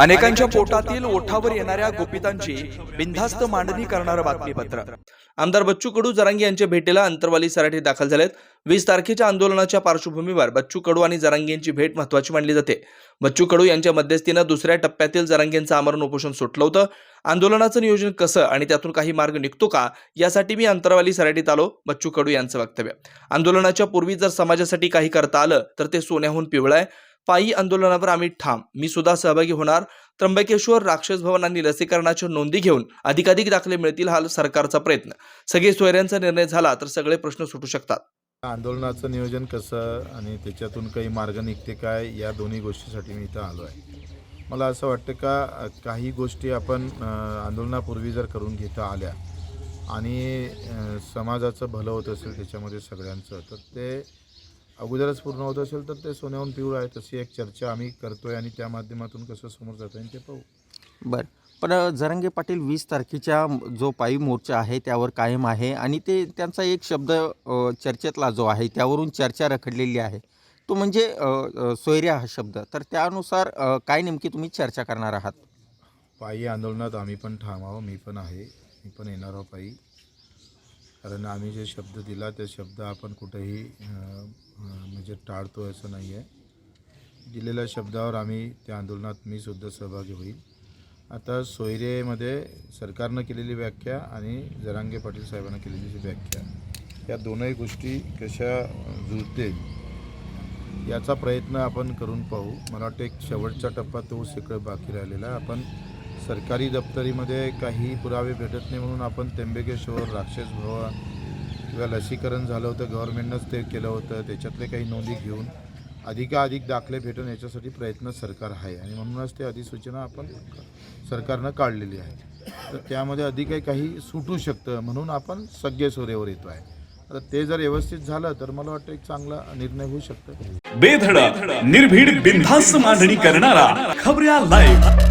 अनेकांच्या पोटातील ओठावर येणाऱ्या गोपितांची बिनधास्त मांडणी करणारं बातमीपत्र. आमदार बच्चू कडू जरांगी यांच्या भेटीला अंतरवाली सराठी दाखल झालेत. वीस तारखेच्या आंदोलनाच्या पार्श्वभूमीवर बच्चू कडू आणि जरांगी यांची भेट महत्वाची मानली जाते. बच्चू कडू यांच्या मध्यस्थीनं दुसऱ्या टप्प्यातील जरांगेंचं आमरण उपोषण सुटलं होतं. आंदोलनाचं नियोजन कसं आणि त्यातून काही मार्ग निघतो का यासाठी मी अंतरवाली सराटीत आलो बच्चू कडू यांचं वक्तव्य. आंदोलनाच्या पूर्वी जर समाजासाठी काही करता आलं तर ते सोन्याहून पिवळं आहे. पायी आंदोलनावर आम्ही ठाम. मी सुद्धा सहभागी होणार. त्र्यंबकेश्वर राक्षस भवन आणि लसीकरणाच्या नोंदी घेऊन अधिकाधिक दाखले मिळतील हा सरकारचा प्रयत्न. सगळे सोयऱ्यांचा निर्णय झाला तर सगळे प्रश्न सुटू शकतात. आंदोलनाचं नियोजन कसं आणि त्याच्यातून काही मार्ग निघते काय या दोन्ही गोष्टीसाठी मी इथं आलो आहे. मला असं वाटतं का काही गोष्टी आपण आंदोलनापूर्वी जर करून घेता आल्या आणि समाजाचं भलं होत असेल त्याच्यामध्ये सगळ्यांचं तर ते अगोदरच पूर्ण होत असेल तर ते सोन्याहून पिवळं आहे. तशी एक चर्चा आम्ही करतोय आणि त्या माध्यमातून कसं समोर जाता येईल ते पाहू. बर. पण जरांगे पाटील वीस तारखेच्या जो पायी मोर्चा आहे त्यावर कायम आहे आणि ते त्यांचा एक शब्द चर्चेतला जो आहे त्यावरून चर्चा रखडलेली आहे. तो म्हणजे सोयऱ्या हा शब्द. तर त्यानुसार काय नेमकी तुम्ही चर्चा करणार आहात? पायी आंदोलनात आम्ही पण ठाम आहोत. मी पण आहे. मी पण येणार आहोत पायी. कारण आम्ही जे शब्द दिला ते शब्द आपण कुठेही म्हणजे टाळतो असं नाही आहे दिलेल्या शब्दावर आम्ही त्या आंदोलनात मी सुद्धा सहभागी होईल. आता सोयरेमध्ये सरकारनं केलेली व्याख्या आणि जरांगे पाटील साहेबांना केलेली जी व्याख्या या दोनही गोष्टी कशा जुळतील याचा प्रयत्न आपण करून पाहू. मला वाटतं एक शेवटचा टप्पा तो सगळं बाकी राहिलेला आपण सरकारी दप्तरीमध्ये काही पुरावे भेटत नाही म्हणून आपण त्र्यंबकेश्वर राक्षस भवन किंवा लसीकरण झालं होतं गव्हर्नमेंटनंच ते केलं होतं त्याच्यातले काही नोंदी घेऊन अधिकाधिक दाखले भेटून याच्यासाठी प्रयत्न सरकार आहे. आणि म्हणूनच ते अधिसूचना आपण सरकारनं काढलेली आहे. तर त्यामध्ये अधिकही काही सुटू शकतं म्हणून आपण सगळे सोरेवर येतो आहे आता ते जर व्यवस्थित झालं तर मला वाटतं एक चांगला निर्णय होऊ शकतो. बेधडक निर्भीड बिनधास्त मांडणी करणारा खबऱ्या लाईव्ह